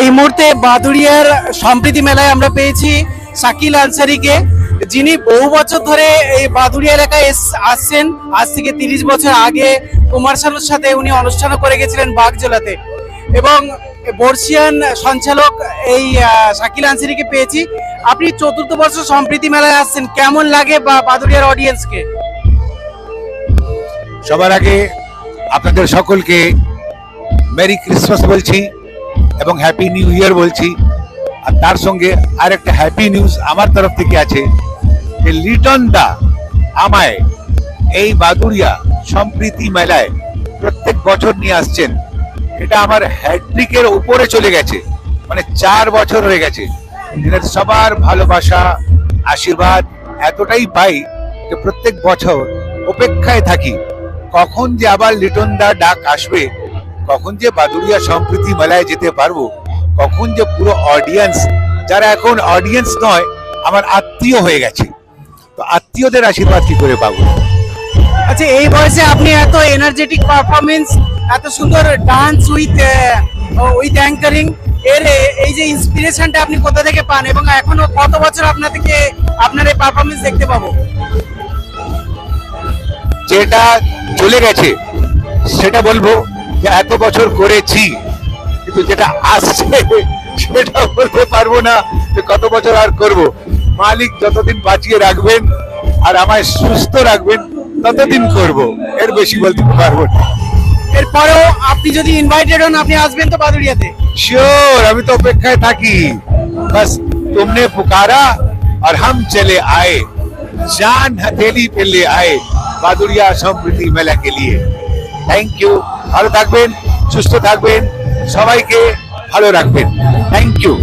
এই মুহূর্তে বাদুড়িয়ার সম্প্রীতি মেলায় আমরা পেয়েছি শাকিল আনসারিকে, যিনি বহু বছর ধরে এই বাদুড়িয়া এলাকায় আসছেন। আজ থেকে তিরিশ বছর আগে কুমার শানুর সাথে উনি অনুষ্ঠানও করে গেছিলেন বাগজোলাতে এবং বর্ষিয়ান সঞ্চালক এই শাকিল আনসারিকে পেয়েছি। আপনি চতুর্থ বর্ষ সম্প্রীতি মেলায় আসছেন, কেমন লাগে বা বাদুড়িয়ার অডিয়েন্সকে? সবার আগে আপনাদের সকলকে মেরি ক্রিসমাস বলছি। এবং হ্যাপি নিউ ইয়ার বলছি। আর তার সঙ্গে আর একটা হ্যাপি নিউজ আমার তরফ থেকে আছে যে লিটন দা আমায় এই বাদুড়িয়া সম্প্রীতি মেলায় প্রত্যেক বছর নিয়ে আসছেন। এটা আমার হ্যাট্রিকের উপরে চলে গেছে। মানে চার বছর হয়ে গেছে। এটা সবার ভালোবাসা, আশীর্বাদ এতটাই পাই যে প্রত্যেক বছর অপেক্ষায় থাকি। কখন যে আবার লিটন দা ডাক আসবে কখন যে বাদুড়িয়া সম্প্রীতি মেলায় যেতে পারব কখন যে পুরো অডিয়েন্স যারা এখন অডিয়েন্স নয় আমার আত্মীয় হয়ে গেছে। তো আত্মীয়দের আশীর্বাদ কি করে পাবো? আচ্ছা এই বয়সে আপনি এত এনার্জেটিক পারফরমেন্স এত সুন্দর ডান্স উইথ উইথ অ্যাঙ্কারিং এর এই যে ইন্সপিরেশনটা আপনি কোথা থেকে পান এবং এখনও কত বছর আপনার থেকে আপনার এই পারফরমেন্স দেখতে পাবো? যেটা চলে গেছে সেটা বলব। যে এত বছর করেছি কিন্তু যেটা আসছে সেটা বলতে পারবো না যে কত বছর আর করব মালিক যতদিন বাঁচিয়ে রাখবেন আর আমায় সুস্থ রাখবেন ততদিন করব এর বেশি বলতে পারবো না এরপরেও আপনি যদি ইনভাইটেড হন আপনি আসবেন তো বাদুড়িয়াতে श्योर अभी तो अपेक्षाएं था कि बस तुमने पुकारा और हम चले आए जान हथेली पे ले आए বাদুড়িয়া সম্প্রীতি মেলা কে লিয়ে থ্যাংক ইউ ভালো থাকবেন সুস্থ থাকবেন সবাইকে ভালো রাখবেন। থ্যাংক ইউ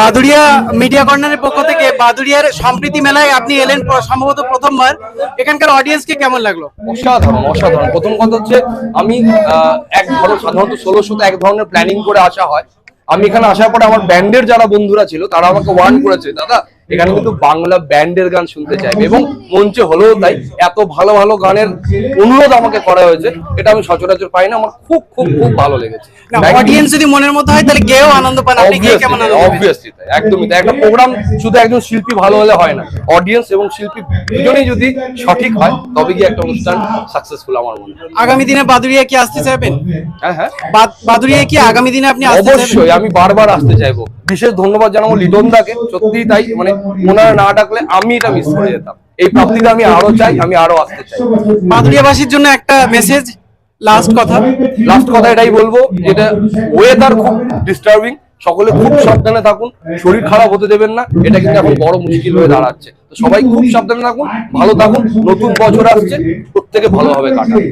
বাদুড়িয়া মিডিয়া পক্ষ থেকে সম্প্রীতি মেলায় আপনি এলেন সম্ভবত প্রথমবার। এখানকার কেমন লাগল? অসাধারণ অসাধারণ। প্রথম কথা হচ্ছে, আমি এক সাধারণত এক ধরনের প্ল্যানিং করে আসা হয়। আমি এখানে আসার পরে আমার ব্যান্ডের যারা বন্ধুরা ছিল, তারা আমাকে ওয়ার্ন করেছে, দাদা এখানে কিন্তু বাংলা ব্যান্ডের গান শুনতে চাইবে এবং মঞ্চে হলেও তাই এত ভালো ভালো গানের অনুরোধ আমাকে করা হয়েছে এটা আমি সচরাচর পাই না আমার খুব খুব খুব ভালো লেগেছে। অডিয়েন্স যদি মনের মতো হয় তাহলে আনন্দ পান আপনি গিয়ে কেমন আনন্দ পেয়েছেন? অবভিয়াসলি একদমই তাই একটা প্রোগ্রাম শুধু একজন শিল্পী ভালো হলে হয় না অডিয়েন্স এবং শিল্পী দুজনেই যদি সঠিক হয় তবে গিয়ে একটা অনুষ্ঠান সাকসেসফুল আমার মনে হয়। আগামী দিনে বাদুড়িয়া কি আসতে চাইবেন? হ্যাঁ হ্যাঁ। কি আগামী দিনে আপনি অবশ্যই আমি বারবার আসতে চাইব। বিশেষ ধন্যবাদ জানাব লিটন দাকে। সত্যিই তাই মানে ওনারা না ডাকলে আমি এটা মিস করে যেতাম। এই প্রাপ্তিটা আমি আরও চাই আমি আরও আসতে চাই। বাদুড়িয়াবাসীর জন্য একটা মেসেজ লাস্ট কথা। লাস্ট কথা এটাই বলব যেটা ওয়েদার খুব ডিস্টার্বিং সকলে খুব সাবধানে থাকুন শরীর খারাপ হতে দেবেন না এটা কিন্তু এখন বড় মুশকিল হয়ে দাঁড়াচ্ছে। তো সবাই খুব সাবধানে থাকুন ভালো থাকুন নতুন বছর আসছে প্রত্যেকে ভালোভাবে কাটান।